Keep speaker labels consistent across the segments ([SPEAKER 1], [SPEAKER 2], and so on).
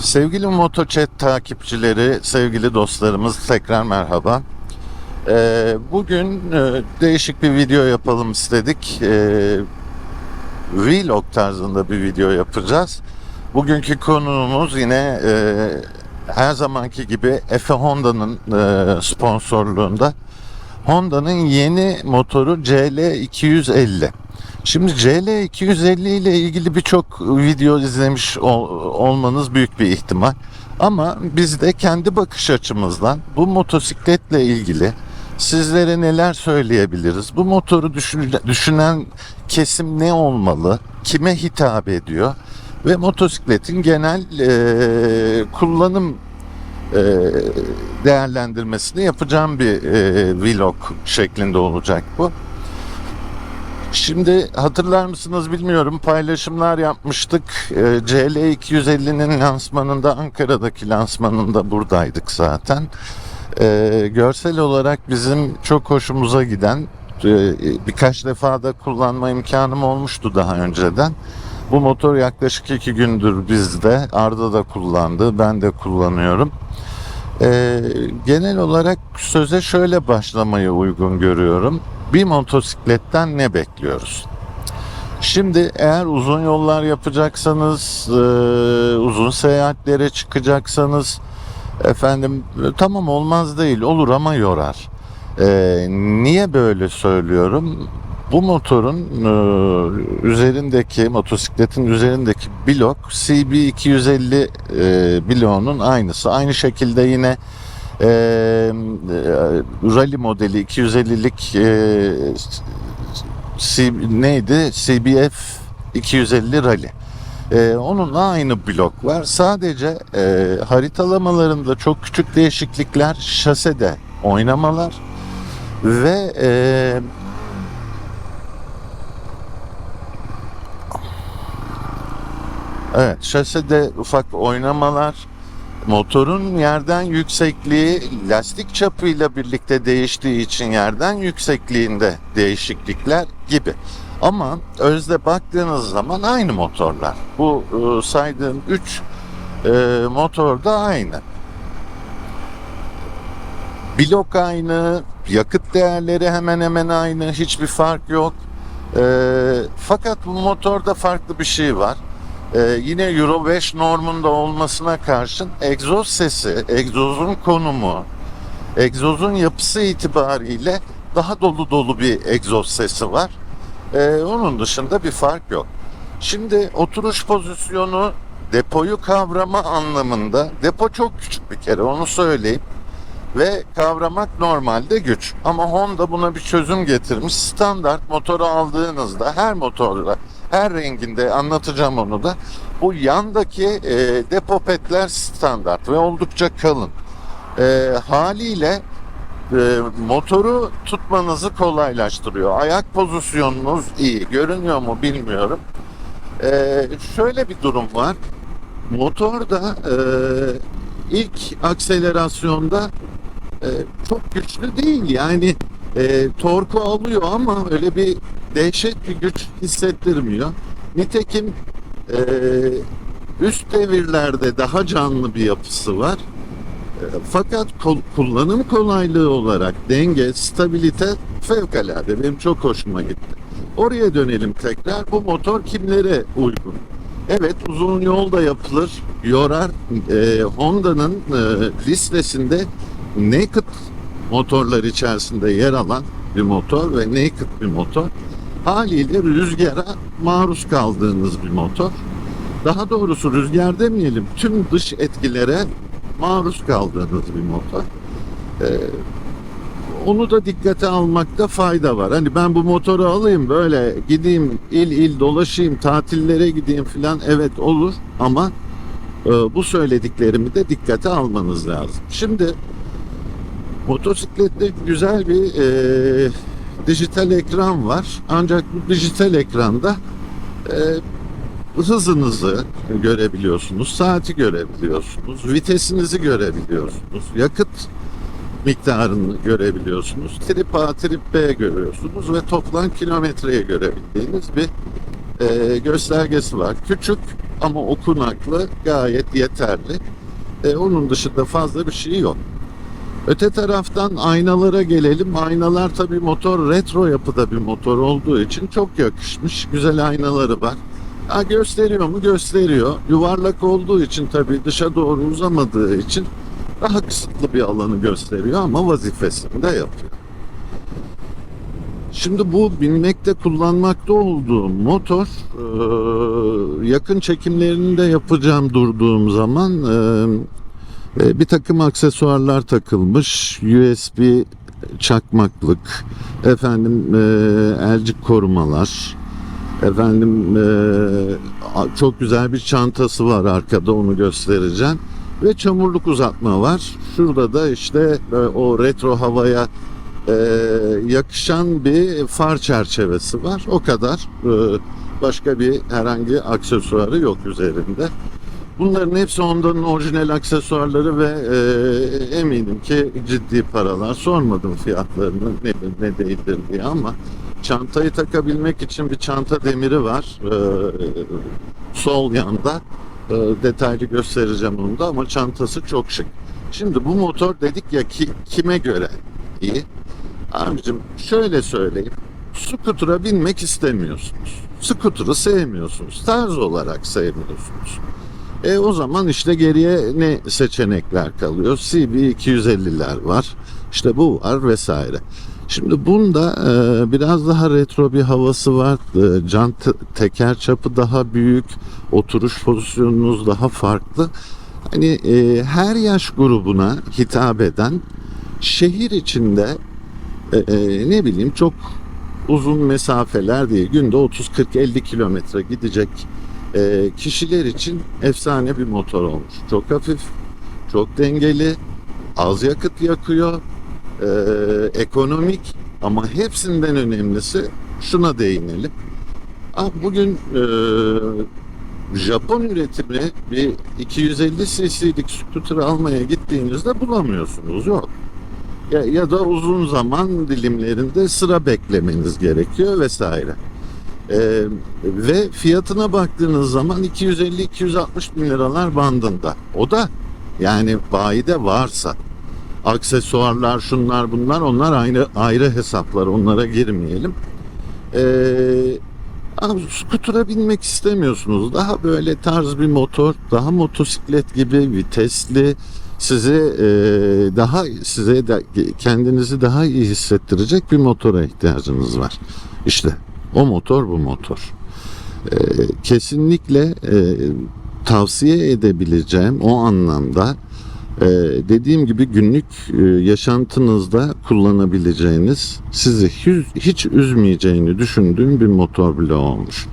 [SPEAKER 1] Sevgili MotoChat takipçileri, sevgili dostlarımız tekrar merhaba. Ee, bugün e, değişik bir video yapalım istedik. Ee, vlog tarzında bir video yapacağız. Bugünkü konuğumuz yine e, her zamanki gibi Efe Honda'nın e, sponsorluğunda. Honda'nın yeni motoru CL250. Şimdi CL250 ile ilgili birçok video izlemiş ol- olmanız büyük bir ihtimal. Ama biz de kendi bakış açımızdan bu motosikletle ilgili sizlere neler söyleyebiliriz? Bu motoru düşün- düşünen kesim ne olmalı? Kime hitap ediyor? Ve motosikletin genel eee, kullanım eee, değerlendirmesini yapacağım bir eee, vlog şeklinde olacak bu. Şimdi hatırlar mısınız bilmiyorum paylaşımlar yapmıştık. Ee, CL250'nin lansmanında Ankara'daki lansmanında buradaydık zaten. Ee, görsel olarak bizim çok hoşumuza giden e, birkaç defa da kullanma imkanım olmuştu daha önceden. Bu motor yaklaşık iki gündür bizde. Arda da kullandı, ben de kullanıyorum. Ee, genel olarak söze şöyle başlamayı uygun görüyorum. Bir motosikletten ne bekliyoruz? Şimdi eğer uzun yollar yapacaksanız, e, uzun seyahatlere çıkacaksanız, efendim e, tamam olmaz değil, olur ama yorar. Ee, niye böyle söylüyorum? Bu motorun e, üzerindeki, motosikletin üzerindeki blok CB250 e, bloğunun aynısı. Aynı şekilde yine e, rally modeli 250'lik e, C, neydi? CBF 250 rally. E, onunla aynı blok var. Sadece e, haritalamalarında çok küçük değişiklikler, şasede oynamalar ve e, Evet, şasede ufak oynamalar, motorun yerden yüksekliği lastik çapıyla birlikte değiştiği için yerden yüksekliğinde değişiklikler gibi. Ama özde baktığınız zaman aynı motorlar. Bu e, saydığım 3 motor da aynı. Blok aynı, yakıt değerleri hemen hemen aynı, hiçbir fark yok. E, fakat bu motorda farklı bir şey var. Ee, yine Euro 5 normunda olmasına karşın egzoz sesi, egzozun konumu, egzozun yapısı itibariyle daha dolu dolu bir egzoz sesi var. Ee, onun dışında bir fark yok. Şimdi oturuş pozisyonu depoyu kavrama anlamında depo çok küçük bir kere onu söyleyeyim ve kavramak normalde güç. Ama Honda buna bir çözüm getirmiş. Standart motoru aldığınızda her motorda her renginde anlatacağım onu da. Bu yandaki e, depo petler standart ve oldukça kalın. E, haliyle e, motoru tutmanızı kolaylaştırıyor. Ayak pozisyonunuz iyi. Görünüyor mu bilmiyorum. E, şöyle bir durum var. Motorda e, ilk akselerasyonda e, çok güçlü değil. Yani e, torku alıyor ama öyle bir dehşet bir güç hissettirmiyor. Nitekim e, üst devirlerde daha canlı bir yapısı var. E, fakat kol- kullanım kolaylığı olarak denge, stabilite fevkalade. Benim çok hoşuma gitti. Oraya dönelim tekrar. Bu motor kimlere uygun? Evet uzun yol da yapılır, yorar. E, Honda'nın e, listesinde naked motorlar içerisinde yer alan bir motor ve naked bir motor. Haliyle rüzgara maruz kaldığınız bir motor. Daha doğrusu rüzgar demeyelim, tüm dış etkilere maruz kaldığınız bir motor. Ee, onu da dikkate almakta fayda var. Hani ben bu motoru alayım böyle gideyim il il dolaşayım tatillere gideyim filan evet olur ama e, bu söylediklerimi de dikkate almanız lazım. Şimdi Motosiklette güzel bir e, dijital ekran var. Ancak bu dijital ekranda e, hızınızı görebiliyorsunuz, saati görebiliyorsunuz, vitesinizi görebiliyorsunuz, yakıt miktarını görebiliyorsunuz, trip A, trip B görüyorsunuz ve toplam kilometreye görebildiğiniz bir e, göstergesi var. Küçük ama okunaklı gayet yeterli. E, onun dışında fazla bir şey yok. Öte taraftan aynalara gelelim. Aynalar tabii motor retro yapıda bir motor olduğu için çok yakışmış. Güzel aynaları var. Ha, gösteriyor mu? Gösteriyor. Yuvarlak olduğu için tabii dışa doğru uzamadığı için daha kısıtlı bir alanı gösteriyor ama vazifesini de yapıyor. Şimdi bu binmekte kullanmakta olduğum motor yakın çekimlerini de yapacağım durduğum zaman bir takım aksesuarlar takılmış USB çakmaklık efendim e, elcik korumalar efendim e, çok güzel bir çantası var arkada onu göstereceğim ve çamurluk uzatma var şurada da işte e, o retro havaya e, yakışan bir far çerçevesi var. O kadar. E, başka bir herhangi aksesuarı yok üzerinde. Bunların hepsi onların orijinal aksesuarları ve e, eminim ki ciddi paralar. Sormadım fiyatlarını nedir ne değildir diye ama çantayı takabilmek için bir çanta demiri var. E, sol yanda. E, detaylı göstereceğim onu da ama çantası çok şık. Şimdi bu motor dedik ya ki, kime göre iyi? Abicim şöyle söyleyeyim. Scooter'a binmek istemiyorsunuz. Scooter'ı sevmiyorsunuz. Tarz olarak sevmiyorsunuz. E o zaman işte geriye ne seçenekler kalıyor? CB 250'ler var. İşte bu var vesaire. Şimdi bunda e, biraz daha retro bir havası var. E, can te- teker çapı daha büyük. Oturuş pozisyonunuz daha farklı. Hani e, her yaş grubuna hitap eden şehir içinde e, e, ne bileyim çok uzun mesafeler değil. Günde 30-40-50 kilometre gidecek e, kişiler için efsane bir motor olmuş. Çok hafif, çok dengeli, az yakıt yakıyor, e, ekonomik ama hepsinden önemlisi şuna değinelim. Ah, Bugün e, Japon üretimi bir 250 cc'lik scooter almaya gittiğinizde bulamıyorsunuz. Yok ya, ya da uzun zaman dilimlerinde sıra beklemeniz gerekiyor vesaire. Ee, ve fiyatına baktığınız zaman 250-260 bin liralar bandında. O da yani bayide varsa aksesuarlar şunlar bunlar onlar ayrı ayrı hesaplar onlara girmeyelim. Ee, skutura binmek istemiyorsunuz. Daha böyle tarz bir motor, daha motosiklet gibi vitesli, sizi e, daha size de kendinizi daha iyi hissettirecek bir motora ihtiyacınız var. İşte o motor bu motor. E, kesinlikle e, tavsiye edebileceğim o anlamda e, dediğim gibi günlük e, yaşantınızda kullanabileceğiniz sizi hiç, hiç üzmeyeceğini düşündüğüm bir motor bile olmuş.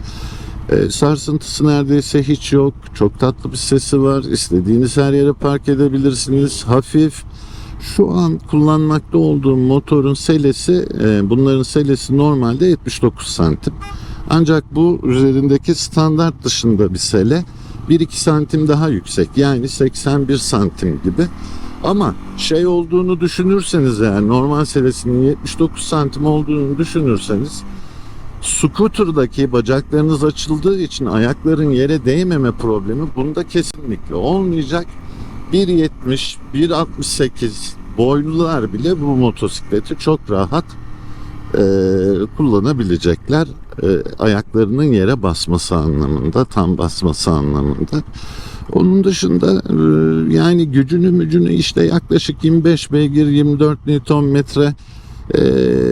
[SPEAKER 1] E, sarsıntısı neredeyse hiç yok. Çok tatlı bir sesi var. İstediğiniz her yere park edebilirsiniz. Hafif. Şu an kullanmakta olduğum motorun selesi, e, bunların selesi normalde 79 santim. Ancak bu üzerindeki standart dışında bir sele 1-2 santim daha yüksek. Yani 81 santim gibi. Ama şey olduğunu düşünürseniz eğer normal selesinin 79 santim olduğunu düşünürseniz Scooter'daki bacaklarınız açıldığı için ayakların yere değmeme problemi bunda kesinlikle olmayacak. 1.70, 1.68 boylular bile bu motosikleti çok rahat e, kullanabilecekler. E, ayaklarının yere basması anlamında, tam basması anlamında. Onun dışında e, yani gücünü mücünü işte yaklaşık 25 beygir 24 Nm metre e,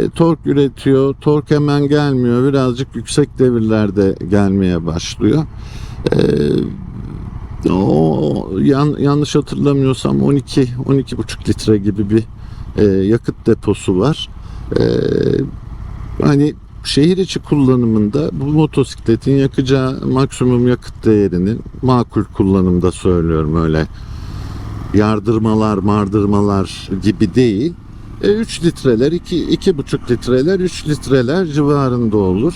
[SPEAKER 1] tork üretiyor. Tork hemen gelmiyor. Birazcık yüksek devirlerde gelmeye başlıyor. E, o yan, yanlış hatırlamıyorsam 12 12,5 litre gibi bir e, yakıt deposu var. E, hani şehir içi kullanımında bu motosikletin yakacağı maksimum yakıt değerinin makul kullanımda söylüyorum öyle yardırmalar mardırmalar gibi değil. E, 3 litreler, 2 2,5 litreler, 3 litreler civarında olur.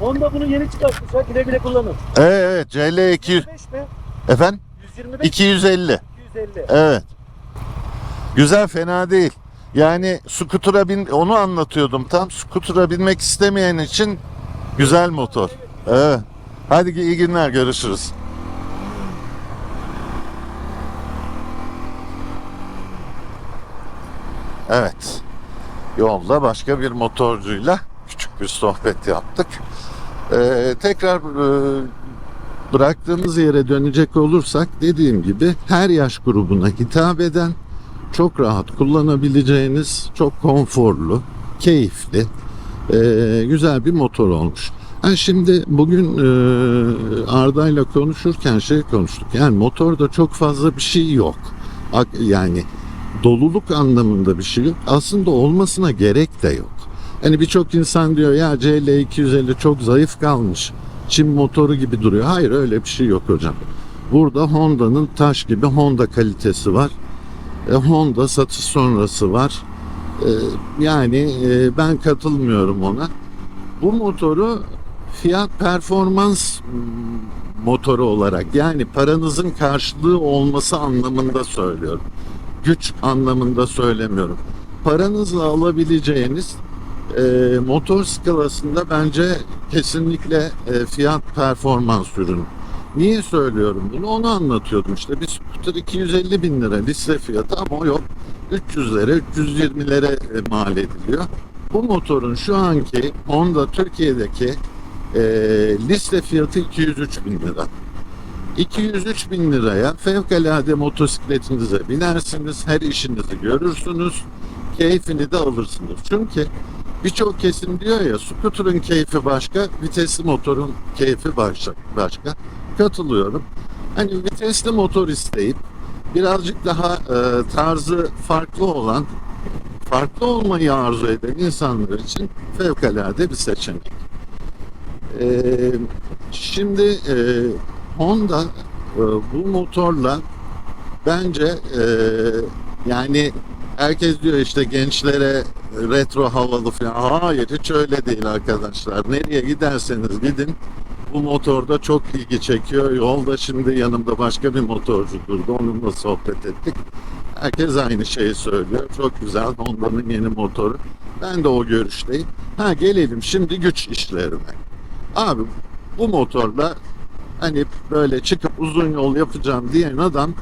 [SPEAKER 2] Honda bunu yeni çıkartmış ha güle güle kullanın.
[SPEAKER 1] Evet, evet CL 200
[SPEAKER 2] 125 mi?
[SPEAKER 1] efendim
[SPEAKER 2] 125
[SPEAKER 1] 250.
[SPEAKER 2] 250.
[SPEAKER 1] Evet. Güzel fena değil. Yani skutura bin onu anlatıyordum tam. Skutura binmek istemeyen için güzel motor. Evet. Hadi iyi günler görüşürüz. Evet. Yolda başka bir motorcuyla küçük bir sohbet yaptık. Ee, tekrar e, bıraktığımız yere dönecek olursak dediğim gibi her yaş grubuna hitap eden çok rahat kullanabileceğiniz çok konforlu, keyifli, e, güzel bir motor olmuş. Ha şimdi bugün e, Arda'yla konuşurken şey konuştuk. Yani motorda çok fazla bir şey yok. Yani doluluk anlamında bir şey yok. Aslında olmasına gerek de yok. Hani birçok insan diyor ya CL 250 çok zayıf kalmış. Çin motoru gibi duruyor. Hayır öyle bir şey yok hocam. Burada Honda'nın taş gibi Honda kalitesi var. E, Honda satış sonrası var. E, yani e, ben katılmıyorum ona. Bu motoru fiyat performans motoru olarak yani paranızın karşılığı olması anlamında söylüyorum. Güç anlamında söylemiyorum. Paranızla alabileceğiniz e, motor skalasında bence kesinlikle e, fiyat performans ürünü. Niye söylüyorum bunu? Onu anlatıyordum işte. Bir scooter 250 bin lira liste fiyatı ama yok. 300'lere, 320'lere e, mal ediliyor. Bu motorun şu anki Honda Türkiye'deki e, liste fiyatı 203 bin lira. 203 bin liraya fevkalade motosikletinize binersiniz, her işinizi görürsünüz, keyfini de alırsınız. Çünkü birçok kesim diyor ya, scooter'ın keyfi başka, vitesli motorun keyfi başka. başka. Katılıyorum. Hani vitesli motor isteyip birazcık daha e, tarzı farklı olan, farklı olmayı arzu eden insanlar için fevkalade bir seçenek. Ee, şimdi e, Honda e, bu motorla bence e, yani herkes diyor işte gençlere retro havalı falan. Hayır hiç öyle değil arkadaşlar. Nereye giderseniz gidin bu motorda çok ilgi çekiyor. Yolda şimdi yanımda başka bir motorcu durdu. Onunla sohbet ettik. Herkes aynı şeyi söylüyor. Çok güzel Honda'nın yeni motoru. Ben de o görüşteyim. Ha gelelim şimdi güç işlerine. Abi bu motorla hani böyle çıkıp uzun yol yapacağım diyen adam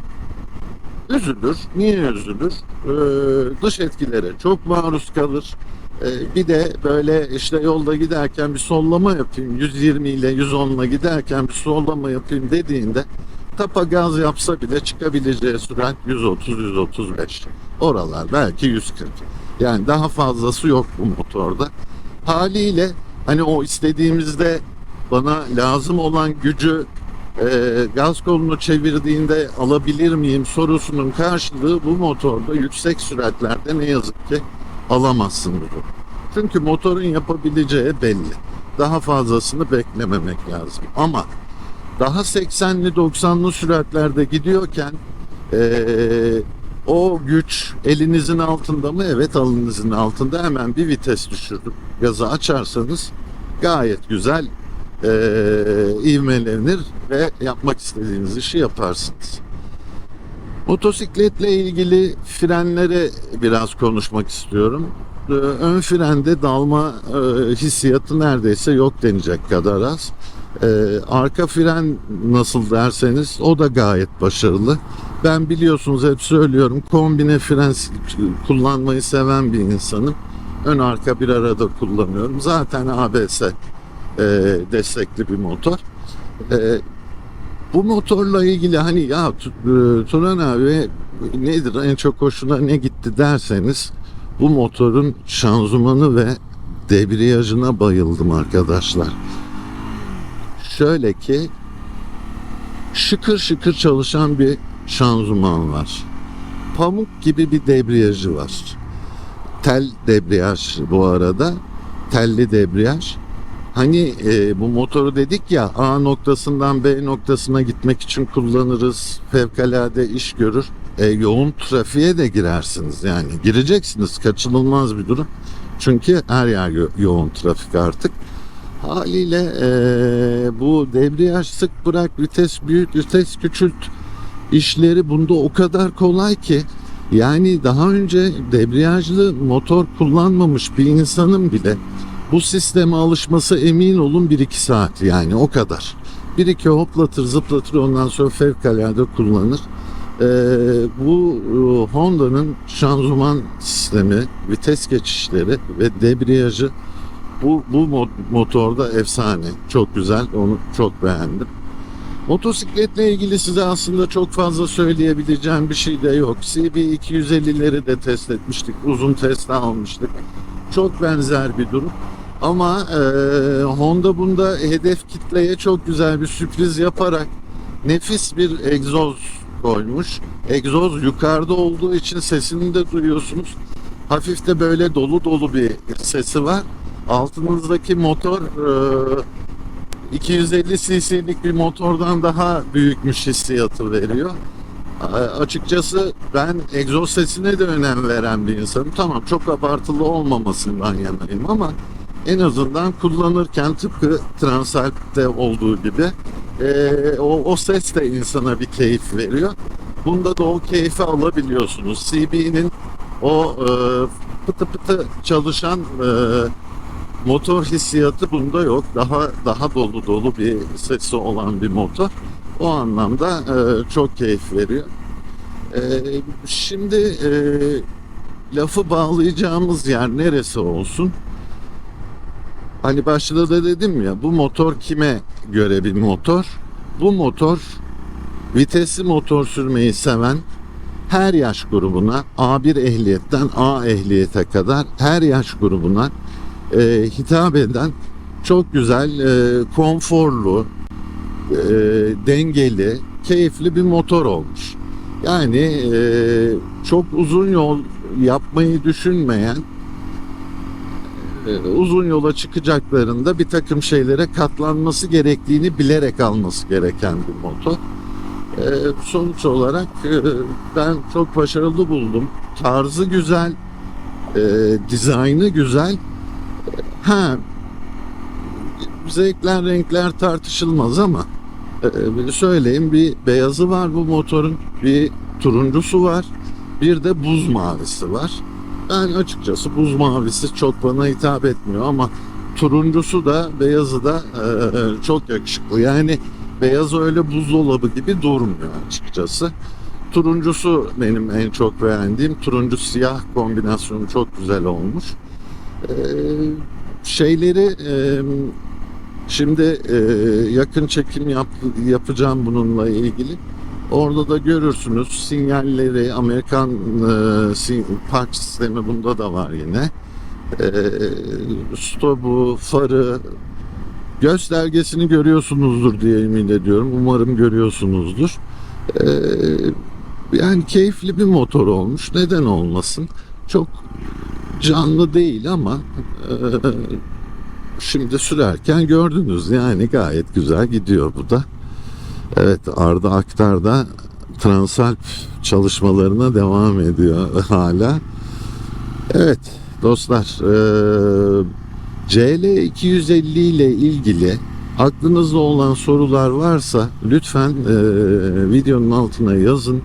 [SPEAKER 1] üzülür. Niye üzülür? Ee, dış etkilere çok maruz kalır. Ee, bir de böyle işte yolda giderken bir sollama yapayım 120 ile 110 ile giderken bir sollama yapayım dediğinde tapa gaz yapsa bile çıkabileceği sürat 130-135. Oralar belki 140. Yani daha fazlası yok bu motorda. Haliyle hani o istediğimizde bana lazım olan gücü e, gaz kolunu çevirdiğinde alabilir miyim sorusunun karşılığı bu motorda yüksek süratlerde ne yazık ki alamazsınız. Çünkü motorun yapabileceği belli. Daha fazlasını beklememek lazım. Ama daha 80'li 90'lı süratlerde gidiyorken eee, o güç elinizin altında mı? Evet elinizin altında. Hemen bir vites düşürüp gazı açarsanız gayet güzel eee ivmelenir ve yapmak istediğiniz işi yaparsınız. Motosikletle ilgili frenlere biraz konuşmak istiyorum. Ee, Ön frende dalma e, hissiyatı neredeyse yok denecek kadar az. Ee, arka fren nasıl derseniz o da gayet başarılı. Ben biliyorsunuz hep söylüyorum kombine fren kullanmayı seven bir insanım. Ön arka bir arada kullanıyorum. Zaten ABS e, destekli bir motor. E, bu motorla ilgili hani ya e, Turan abi nedir en çok hoşuna ne gitti derseniz bu motorun şanzımanı ve debriyajına bayıldım arkadaşlar. Şöyle ki şıkır şıkır çalışan bir şanzıman var. Pamuk gibi bir debriyajı var. Tel debriyaj bu arada. Telli debriyaj. Hani e, bu motoru dedik ya A noktasından B noktasına gitmek için kullanırız. Fevkalade iş görür. E, yoğun trafiğe de girersiniz yani. Gireceksiniz kaçınılmaz bir durum. Çünkü her yer yo- yoğun trafik artık. Haliyle e, bu debriyaj sık bırak, vites büyüt, vites küçült işleri bunda o kadar kolay ki yani daha önce debriyajlı motor kullanmamış bir insanın bile bu sisteme alışması emin olun 1-2 saat yani o kadar. bir iki hoplatır zıplatır ondan sonra fevkalade kullanır. Ee, bu e, Honda'nın şanzıman sistemi, vites geçişleri ve debriyajı bu, bu mo- motorda efsane. Çok güzel. Onu çok beğendim. Motosikletle ilgili size aslında çok fazla söyleyebileceğim bir şey de yok. CB 250'leri de test etmiştik. Uzun test almıştık. Çok benzer bir durum. Ama e, Honda bunda hedef kitleye çok güzel bir sürpriz yaparak nefis bir egzoz koymuş. Egzoz yukarıda olduğu için sesini de duyuyorsunuz. Hafif de böyle dolu dolu bir sesi var. Altınızdaki motor e, 250 cc'lik bir motordan daha büyükmüş hissiyatı veriyor. Açıkçası ben egzoz sesine de önem veren bir insanım. Tamam çok abartılı olmamasından yanayım ama en azından kullanırken tıpkı Transalp'te olduğu gibi eee, o, o ses de insana bir keyif veriyor. Bunda da o keyfi alabiliyorsunuz. CB'nin o eee, pıtı pıtı çalışan eee, motor hissiyatı bunda yok. Daha daha dolu dolu bir sesi olan bir motor. O anlamda eee, çok keyif veriyor. Eee, şimdi eee, lafı bağlayacağımız yer neresi olsun? Hani başta da dedim ya bu motor kime göre bir motor? Bu motor vitesli motor sürmeyi seven her yaş grubuna A1 ehliyetten A ehliyete kadar her yaş grubuna e, hitap eden çok güzel, e, konforlu, e, dengeli, keyifli bir motor olmuş. Yani e, çok uzun yol yapmayı düşünmeyen uzun yola çıkacaklarında bir takım şeylere katlanması gerektiğini bilerek alması gereken bir motor. E, sonuç olarak e, ben çok başarılı buldum. Tarzı güzel, e, dizaynı güzel. Ha, zevkler, renkler tartışılmaz ama e, söyleyeyim bir beyazı var bu motorun, bir turuncusu var, bir de buz mavisi var. Ben açıkçası buz mavisi çok bana hitap etmiyor ama turuncusu da beyazı da e, çok yakışıklı. Yani beyaz öyle buzdolabı gibi durmuyor açıkçası. Turuncusu benim en çok beğendiğim. Turuncu siyah kombinasyonu çok güzel olmuş. E, şeyleri e, şimdi e, yakın çekim yap, yapacağım bununla ilgili. Orada da görürsünüz sinyalleri Amerikan e, park sistemi bunda da var yine. E, stopu, farı, göstergesini görüyorsunuzdur diye emin ediyorum. Umarım görüyorsunuzdur. E, yani keyifli bir motor olmuş. Neden olmasın? Çok canlı değil ama e, şimdi sürerken gördünüz yani gayet güzel gidiyor bu da. Evet Arda Aktar da Transalp çalışmalarına devam ediyor hala. Evet dostlar eee, CL 250 ile ilgili aklınızda olan sorular varsa lütfen eee, videonun altına yazın.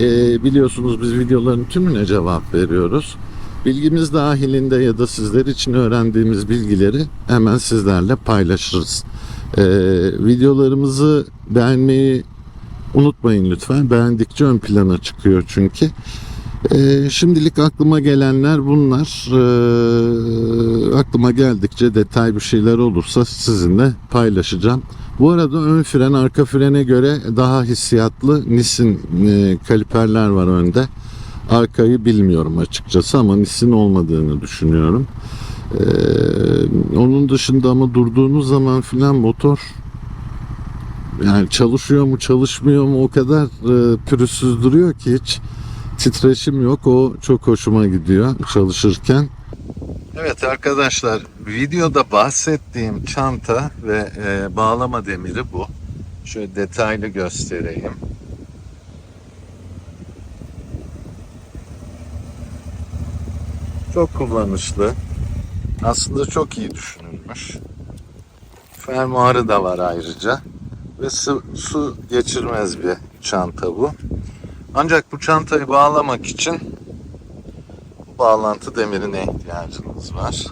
[SPEAKER 1] Eee, biliyorsunuz biz videoların tümüne cevap veriyoruz. Bilgimiz dahilinde ya da sizler için öğrendiğimiz bilgileri hemen sizlerle paylaşırız. Ee, videolarımızı beğenmeyi unutmayın lütfen. Beğendikçe ön plana çıkıyor çünkü. Ee, şimdilik aklıma gelenler bunlar. Ee, aklıma geldikçe detay bir şeyler olursa sizinle paylaşacağım. Bu arada ön fren arka frene göre daha hissiyatlı Nissin e, kaliperler var önde. Arkayı bilmiyorum açıkçası ama Nissin olmadığını düşünüyorum. Ee, onun dışında ama durduğunuz zaman filan motor yani çalışıyor mu çalışmıyor mu o kadar e, pürüzsüz duruyor ki hiç titreşim yok. O çok hoşuma gidiyor çalışırken. Evet arkadaşlar videoda bahsettiğim çanta ve e, bağlama demiri bu. Şöyle detaylı göstereyim. Çok kullanışlı. Aslında çok iyi düşünülmüş. Fermuarı da var ayrıca. Ve su, su geçirmez bir çanta bu. Ancak bu çantayı bağlamak için bağlantı demirine ihtiyacınız var.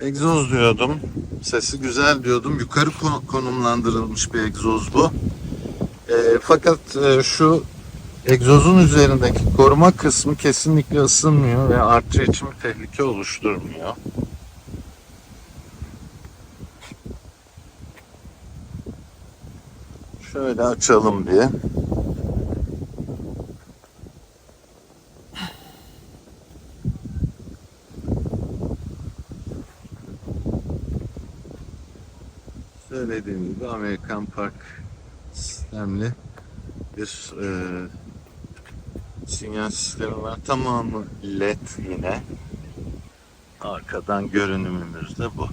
[SPEAKER 1] Egzoz diyordum. Sesi güzel diyordum. Yukarı kon- konumlandırılmış bir egzoz bu. E, fakat e, şu egzozun üzerindeki koruma kısmı kesinlikle ısınmıyor ve artçı için bir tehlike oluşturmuyor. Şöyle açalım diye. Söylediğim gibi Amerikan Park sistemli bir e, sinyal sistemi var. Tamamı led yine. Arkadan görünümümüz de bu.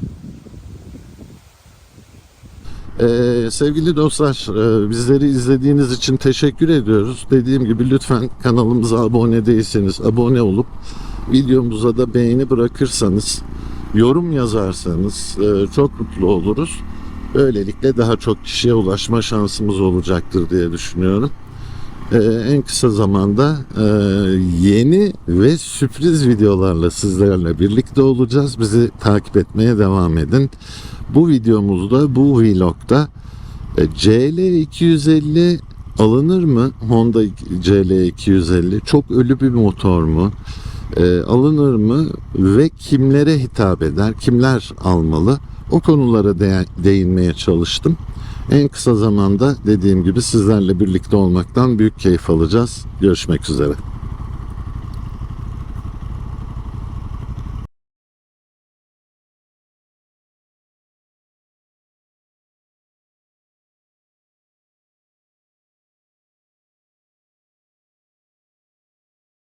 [SPEAKER 1] Ee, sevgili dostlar, e, bizleri izlediğiniz için teşekkür ediyoruz. Dediğim gibi lütfen kanalımıza abone değilseniz abone olup videomuza da beğeni bırakırsanız, yorum yazarsanız e, çok mutlu oluruz. Böylelikle daha çok kişiye ulaşma şansımız olacaktır diye düşünüyorum. Ee, en kısa zamanda e, yeni ve sürpriz videolarla sizlerle birlikte olacağız. Bizi takip etmeye devam edin. Bu videomuzda, bu vlogda e, CL250 alınır mı? Honda CL250 çok ölü bir motor mu? E, alınır mı ve kimlere hitap eder? Kimler almalı? O konulara de- değinmeye çalıştım. En kısa zamanda dediğim gibi sizlerle birlikte olmaktan büyük keyif alacağız. Görüşmek üzere.